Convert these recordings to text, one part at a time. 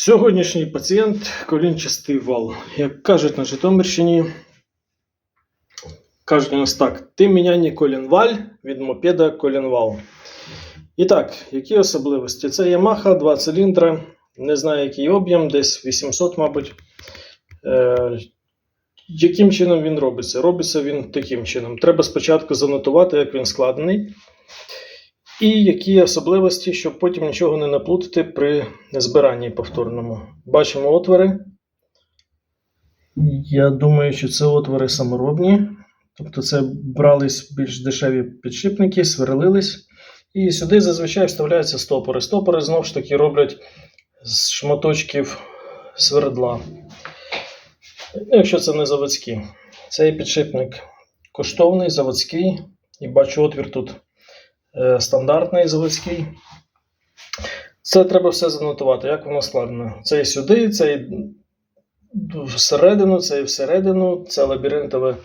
Сьогоднішній пацієнт колінчастий вал. Як кажуть на Житомирщині, кажуть у нас так: ти міняння колінваль від мопеда колінвал. І так, які особливості? Це Yamaha 2 циліндра, не знаю, який об'єм, десь 800, мабуть. Е, яким чином він робиться? Робиться він таким чином. Треба спочатку занотувати, як він складений. І які особливості, щоб потім нічого не наплутати при збиранні повторному. Бачимо отвори. Я думаю, що це отвори саморобні. Тобто це брались більш дешеві підшипники, сверлились. І сюди зазвичай вставляються стопори. Стопори знову ж таки роблять з шматочків свердла. Якщо це не заводські. Цей підшипник коштовний, заводський. І бачу отвір тут стандартний заводський. Це треба все занотувати, як воно складено. Цей сюди, цей всередину, цей всередину, це лабіринтове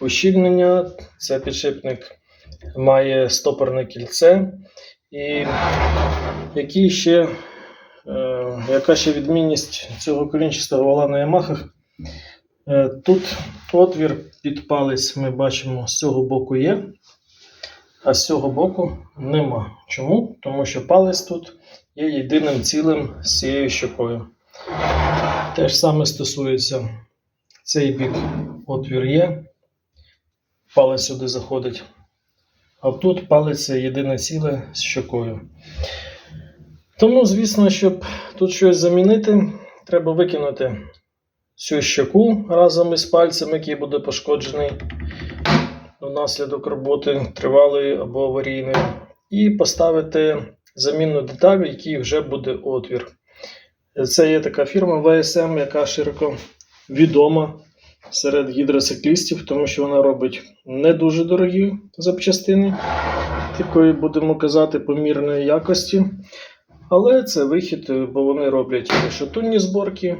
ущільнення, це підшипник має стопорне кільце. І які ще, е, яка ще відмінність цього колінчастого вала на Ямахах? Е, тут отвір під палець ми бачимо з цього боку є, а з цього боку нема. Чому? Тому що палець тут є єдиним цілим з цією щокою. Те ж саме стосується цей бік отвір є, палець сюди заходить. А тут палець це єдине ціле з щокою. Тому, звісно, щоб тут щось замінити, треба викинути цю щоку разом із пальцем, який буде пошкоджений внаслідок роботи тривалої або аварійної, і поставити замінну деталь, в якій вже буде отвір. Це є така фірма VSM, яка широко відома серед гідроциклістів, тому що вона робить не дуже дорогі запчастини, такої, будемо казати, помірної якості. Але це вихід, бо вони роблять шатунні зборки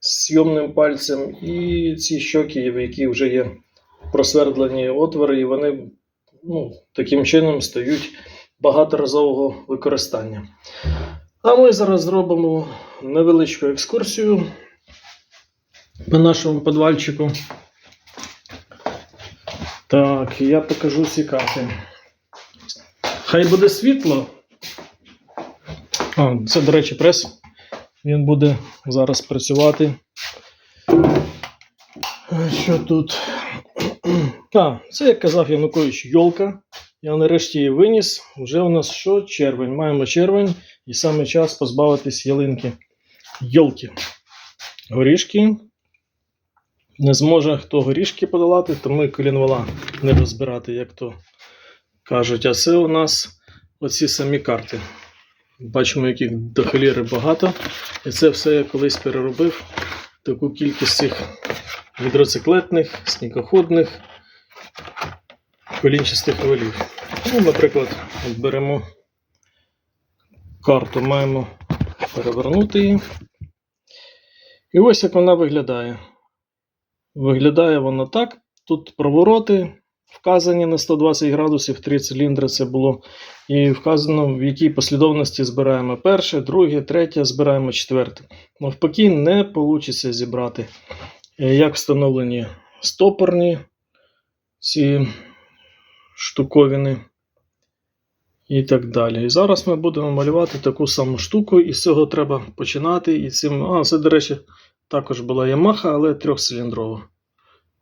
з зйомним пальцем, і ці щоки, які вже є просвердлені отвори, і вони ну, таким чином стають багаторазового використання. А ми зараз зробимо невеличку екскурсію по нашому подвальчику. Так, я покажу ці карти. Хай буде світло. А, це, до речі, прес. Він буде зараз працювати. Що тут? А, це, як казав Янукович, йолка. Я нарешті її виніс. Вже у нас що? Червень. Маємо червень, і саме час позбавитись ялинки. Йолки. Горішки. Не зможе хто горішки подолати, то ми колінвала не розбирати, як то кажуть. А це у нас оці самі карти. Бачимо, яких до холіри багато. І це все я колись переробив таку кількість цих гідроциклетних, снігоходних, колінчастих валів. Ну, наприклад, беремо карту, маємо перевернути її. І ось як вона виглядає. Виглядає вона так. Тут провороти вказані на 120 градусів, три циліндри це було. І вказано, в якій послідовності збираємо перше, друге, третє, збираємо четверте. Навпаки, не вийде зібрати. Е, Як встановлені стопорні ці штуковини і так далі. І зараз ми будемо малювати таку саму штуку, і з цього треба починати. І цим... А, це, до речі, також була Yamaha, але трьохциліндрова.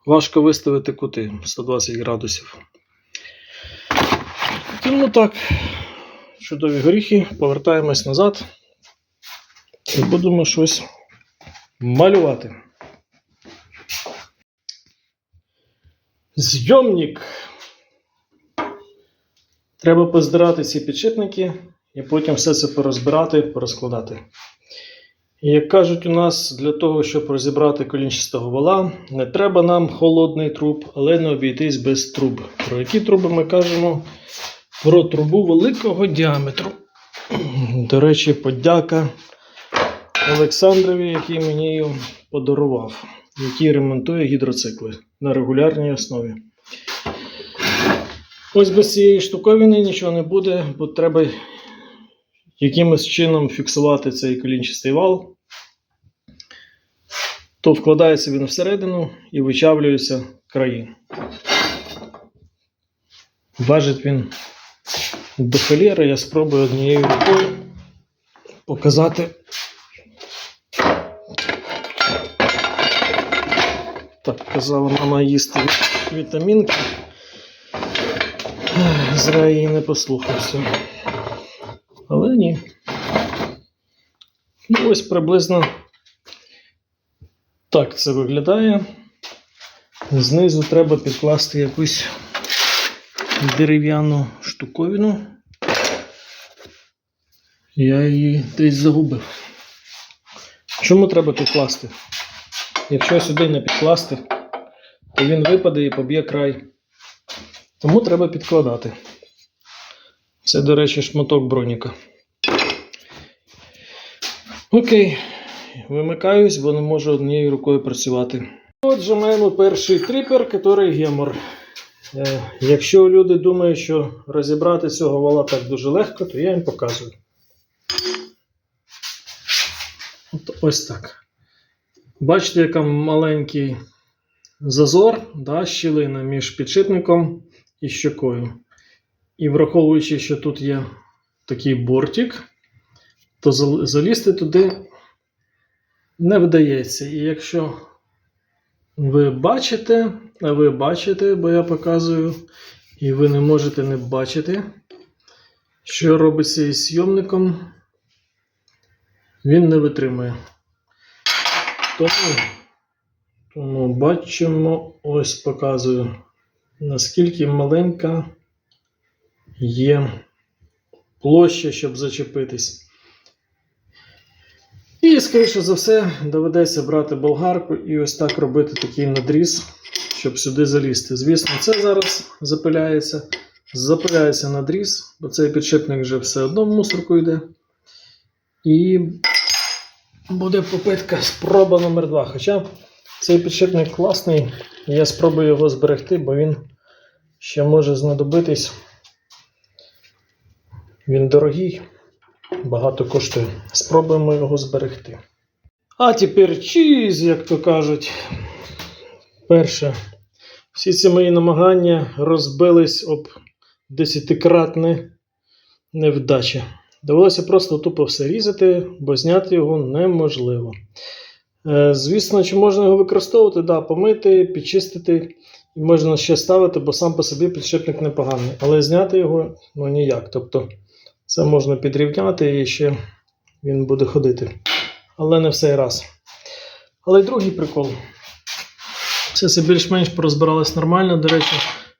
Важко виставити кути 120 градусів. Тому так, чудові горіхи, повертаємось назад і будемо щось малювати. Зйомник. Треба поздирати ці підшипники і потім все це порозбирати, порозкладати. Як кажуть у нас, для того, щоб розібрати колінчастого вала, не треба нам холодний труб, але не обійтись без труб. Про які труби ми кажемо? Про трубу великого діаметру. До речі, подяка Олександрові, який мені її подарував, який ремонтує гідроцикли на регулярній основі. Ось без цієї штуковини нічого не буде, бо треба якимось чином фіксувати цей колінчастий вал. то вкладається він всередину і вичавлюються краї. Важить він до холєри, я спробую однією рукою показати. Так, казала мама їсти вітамінки. Зря її не послухався. Але ні. Ну, ось приблизно так це виглядає. Знизу треба підкласти якусь дерев'яну штуковину. Я її десь загубив. Чому треба підкласти? Якщо сюди не підкласти, то він випаде і поб'є край. Тому треба підкладати. Це, до речі, шматок броніка. Окей, вимикаюсь, бо не можу однією рукою працювати. Отже, маємо перший трипер, який гемор. Е, Якщо люди думають, що розібрати цього вала так дуже легко, то я їм показую. От ось так. Бачите, яка маленький зазор, да, щілина між підшипником і щокою. І враховуючи, що тут є такий бортик, то залізти туди не вдається. І якщо ви бачите, а ви бачите, бо я показую, і ви не можете не бачити, що робиться із зйомником, він не витримує. Тому, тому бачимо, ось показую, наскільки маленька є площа, щоб зачепитись. І, скоріше за все, доведеться брати болгарку і ось так робити такий надріз, щоб сюди залізти. Звісно, це зараз запиляється. Запиляється надріз, бо цей підшипник вже все одно в мусорку йде. І буде попитка спроба номер 2 Хоча цей підшипник класний, я спробую його зберегти, бо він ще може знадобитись. Він дорогий, багато коштує. Спробуємо його зберегти. А тепер чіз, як то кажуть. Перше, всі ці мої намагання розбились об десятикратне невдача. Довелося просто тупо все різати, бо зняти його неможливо. Е, Звісно, чи можна його використовувати? Да, помити, підчистити і можна ще ставити, бо сам по собі підшипник непоганий. Але зняти його ну ніяк. Тобто це можна підрівняти і ще він буде ходити. Але не в цей раз. Але й другий прикол. Все це більш-менш порозбиралось нормально. До речі,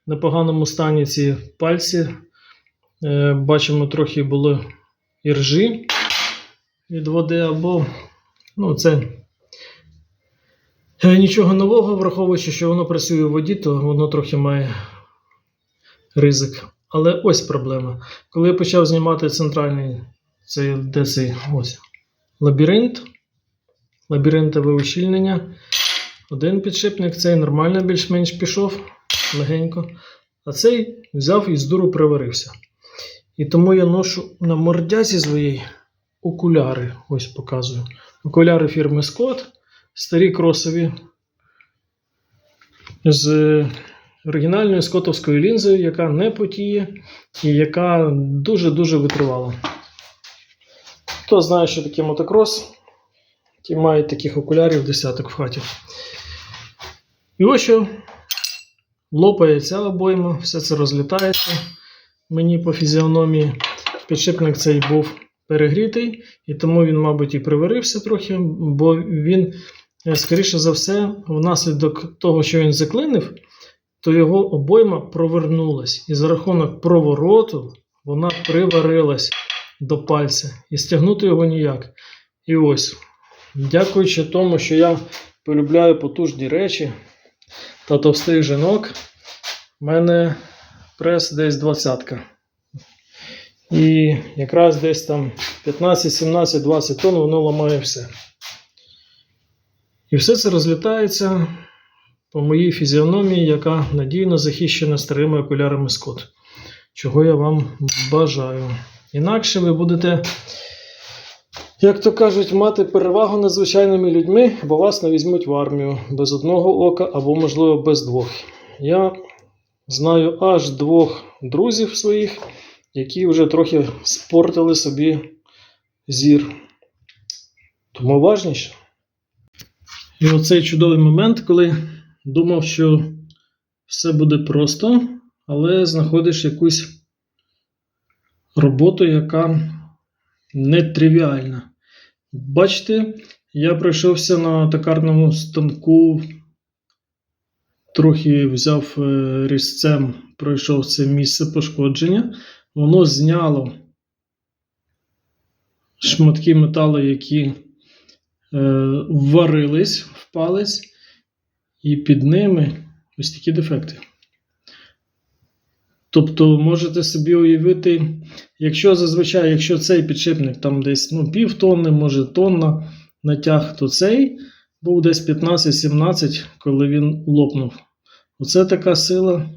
в непоганому стані ці пальці. Е, Бачимо, трохи було іржі від води, або ну, це е, нічого нового, враховуючи, що воно працює у воді, то воно трохи має ризик. Але ось проблема. Коли я почав знімати центральний цей, де цей ось лабіринт, лабіринтове ущільнення, один підшипник, цей нормально більш-менш пішов легенько, а цей взяв і з дуру приварився. І тому я ношу на мордязі своїй окуляри. Ось показую. Окуляри фірми Scott, старі кросові з оригінальною скотовською лінзою, яка не потіє і яка дуже-дуже витривала. Хто знає, що таке мотокрос, ті мають таких окулярів десяток в хаті. І ось що лопає ця обойма, все це розлітається мені по фізіономії. Підшипник цей був перегрітий, і тому він, мабуть, і приварився трохи, бо він, е, скоріше за все, внаслідок того, що він заклинив, то його обойма провернулась. І за рахунок провороту вона приварилась до пальця. І стягнути його ніяк. І ось, дякуючи тому, що я полюбляю потужні речі та товстих жінок, в мене прес десь двадцятка. І якраз десь там 15, 17, 20 тонн воно ламає все. І все це розлітається по моїй фізіономії, яка надійно захищена старими окулярами Scott. Чого я вам бажаю. Інакше ви будете Як то кажуть, мати перевагу над звичайними людьми, бо вас не візьмуть в армію без одного ока або, можливо, без двох. Я знаю аж двох друзів своїх, які вже трохи спортили собі зір. Тому уважніше. І оцей чудовий момент, коли думав, що все буде просто, але знаходиш якусь роботу, яка нетривіальна. Бачите, я пройшовся на токарному станку, трохи взяв е, різцем, пройшов це місце пошкодження. Воно зняло шматки металу, які е, варились в палець, і під ними ось такі дефекти. Тобто можете собі уявити, якщо зазвичай, якщо цей підшипник там десь ну, пів тонни, може тонна натяг, то цей був десь 15-17, коли він лопнув. Оце така сила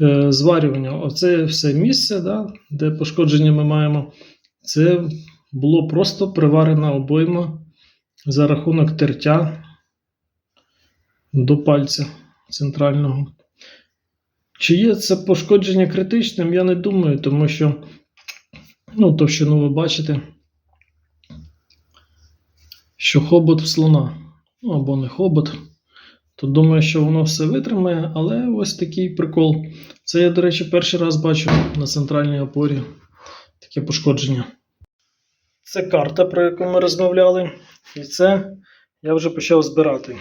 е, зварювання. Оце все місце, да, де пошкодження ми маємо. Це було просто приварена обойма за рахунок тертя до пальця центрального. Чи є це пошкодження критичним, я не думаю, тому що ну, товщину ви бачите, що хобот в слона, ну або не хобот, то думаю, що воно все витримає, але ось такий прикол. Це я, до речі, перший раз бачу на центральній опорі таке пошкодження. Це карта, про яку ми розмовляли, і це я вже почав збирати.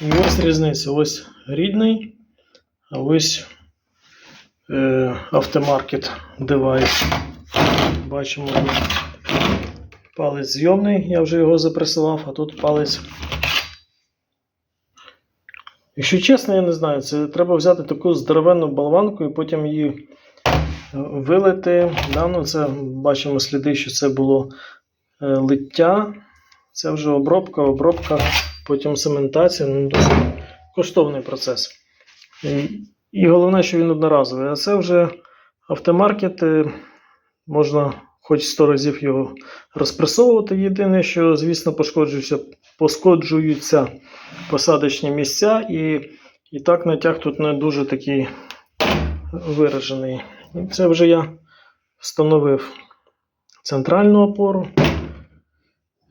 І ось різниця. Ось рідний. А ось е, автомаркет девайс. Бачимо, палець зйомний, я вже його запресував, а тут палець. Якщо чесно, я не знаю, це треба взяти таку здоровенну болванку і потім її вилити. Да, ну це бачимо сліди, що це було е, лиття. Це вже обробка, обробка, потім сементація. Ну, досить коштовний процес. І, головне, що він одноразовий. А це вже автомаркет, е, можна хоч 100 разів його розпресовувати. Єдине, що, звісно, пошкоджуються, пошкоджуються посадочні місця, і, і так натяг тут не дуже такий виражений. І Це вже я встановив центральну опору,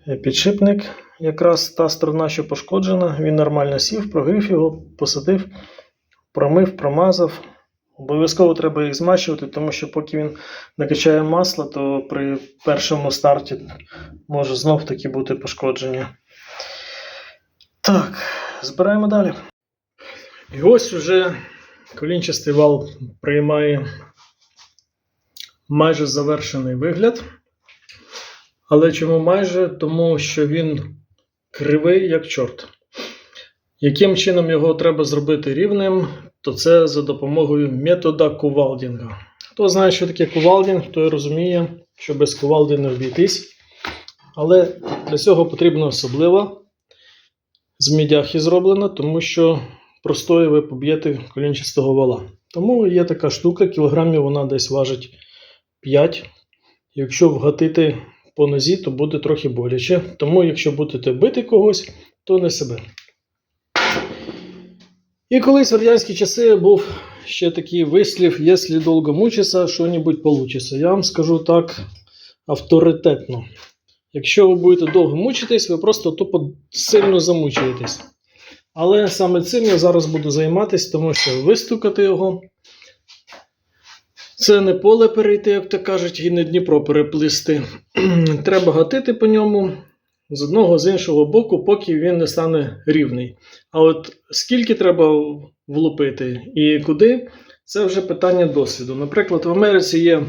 е, підшипник. Якраз та сторона, що пошкоджена, він нормально сів, прогрів його, посадив, промив, промазав. Обов'язково треба їх змащувати, тому що поки він накачає масло, то при першому старті може знов таки бути пошкодження. Так, збираємо далі. І ось вже колінчастий вал приймає майже завершений вигляд. Але чому майже? Тому що він кривий як чорт. Яким чином його треба зробити рівним, то це за допомогою метода кувалдінга. Хто знає, що таке кувалдінг, той розуміє, що без кувалди не обійтись. Але для цього потрібна особлива з мідяхи зроблена, тому що простою ви поб'єте колінчастого вала. Тому є така штука, кілограмів вона десь важить 5. Якщо вгатити по нозі, то буде трохи боляче. Тому, якщо будете бити когось, то не себе. І колись в радянські часи був ще такий вислів: якщо довго мучиться, що-небудь получиться. Я вам скажу так авторитетно. Якщо ви будете довго мучитись, ви просто тупо сильно замучуєтесь. Але саме цим я зараз буду займатися, тому що вистукати його. Це не поле перейти, як то кажуть, і не Дніпро переплисти. Треба гатити по ньому з одного з іншого боку, поки він не стане рівний. А от скільки треба влупити і куди, це вже питання досвіду. Наприклад, в Америці є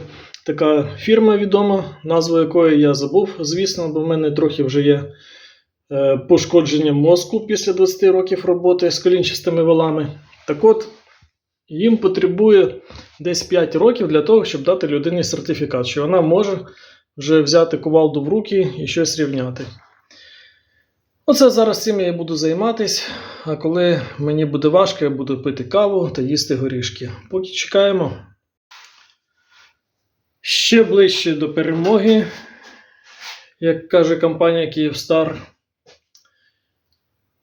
така фірма відома, назву якої я забув, звісно, бо в мене трохи вже є е, пошкодження мозку після 20 років роботи з колінчастими валами. Так от, їм потребує десь 5 років для того, щоб дати людині сертифікат, що вона може вже взяти кувалду в руки і щось рівняти. Оце зараз цим я і буду займатись. А коли мені буде важко, я буду пити каву та їсти горішки. Поки чекаємо. Ще ближче до перемоги, як каже компанія Київстар.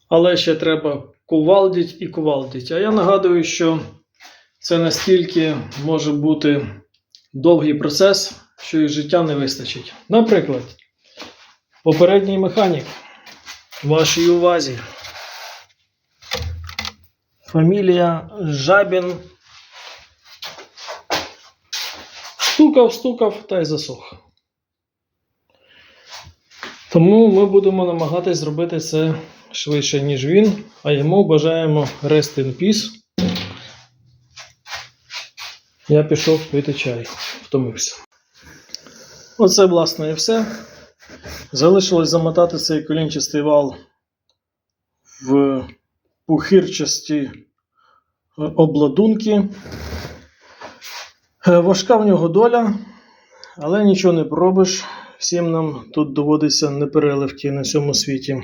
Але ще треба кувалдіть і кувалдіть. А я нагадую, що це настільки може бути довгий процес, що і життя не вистачить. Наприклад, попередній механік вашій увазі. Фамілія Жабін. Стукав, стукав та й засох. Тому ми будемо намагатись зробити це швидше, ніж він, а йому бажаємо rest in peace. Я пішов пити чай, втомився. Оце, власне, і все. Залишилось замотати цей колінчастий вал в пухирчасті обладунки. Е, Важка в нього доля, але нічого не поробиш. Всім нам тут доводиться непереливки на цьому світі.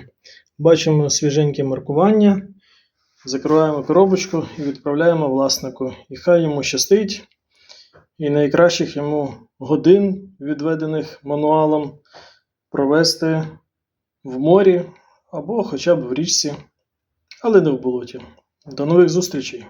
Бачимо свіженьке маркування, закриваємо коробочку і відправляємо власнику. І хай йому щастить. І найкращих йому годин, відведених мануалом, провести в морі або хоча б в річці, але не в болоті. До нових зустрічей!